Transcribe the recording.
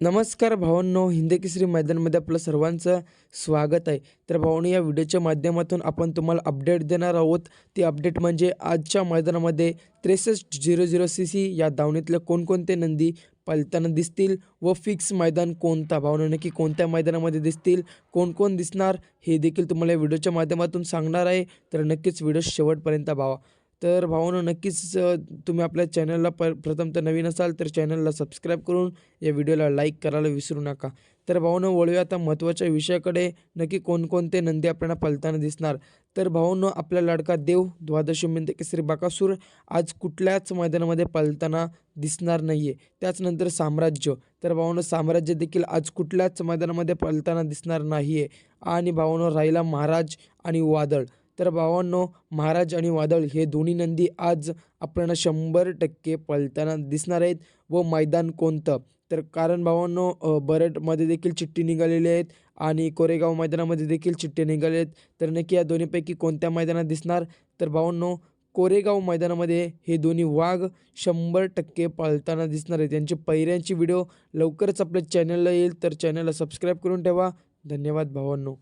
नमस्कार भावांनो हिंदी केसरी मैदानमध्ये आपलं सर्वांचं स्वागत आहे. तर भावांनो या व्हिडिओच्या माध्यमातून आपण तुम्हाला अपडेट देणार आहोत. ती अपडेट म्हणजे आजच्या मैदानामध्ये त्रेसष्ट झिरो झिरो सी सी या दावणीतल्या कोणकोणते नंदी पालताना दिसतील व फिक्स मैदान कोणता? भावना नक्की कोणत्या मैदानामध्ये दिसतील? कोण कोण दिसणार? हे देखील तुम्हाला या व्हिडिओच्या माध्यमातून सांगणार आहे. तर नक्कीच व्हिडिओ शेवटपर्यंत भावा तर भावानं नक्कीच तुम्ही आपल्या चॅनलला प प्रथम तर नवीन असाल तर चॅनलला सबस्क्राईब करून या व्हिडिओला लाईक करायला विसरू नका. तर भावानं वळूया आता महत्त्वाच्या विषयाकडे. नक्की कोणकोणते नंदी आपल्याला पलताना दिसणार? तर भावानं आपला लाडका देव द्वादशी केसरी बाकासूर आज कुठल्याच मैदानामध्ये पलताना दिसणार नाही आहे त्याचनंतर साम्राज्य. तर भावानं साम्राज्य देखील आज कुठल्याच मैदानामध्ये पलताना दिसणार नाही आहे आणि भावानं राहिला महाराज आणि वादळ. तर भावांनो महाराज आणि वादळ हे दोन्ही नंदी आज आपल्याला शंभर टक्के पळताना दिसणार आहेत. व मैदान कोणतं? तर कारण भावांनो बरटमध्ये देखील चिठ्ठी निघालेली आहेत आणि कोरेगाव मैदानामध्ये देखील चिठ्ठी निघाले आहेत. तर नक्की या दोन्हीपैकी कोणत्या मैदानात दिसणार? तर भावांनो कोरेगाव मैदानामध्ये हे दोन्ही वाघ शंभर टक्के पळताना दिसणार आहेत. यांची पहिऱ्यांची व्हिडिओ लवकरच आपल्या चॅनलला येईल. तर चॅनलला सबस्क्राईब करून ठेवा. धन्यवाद भावांनो.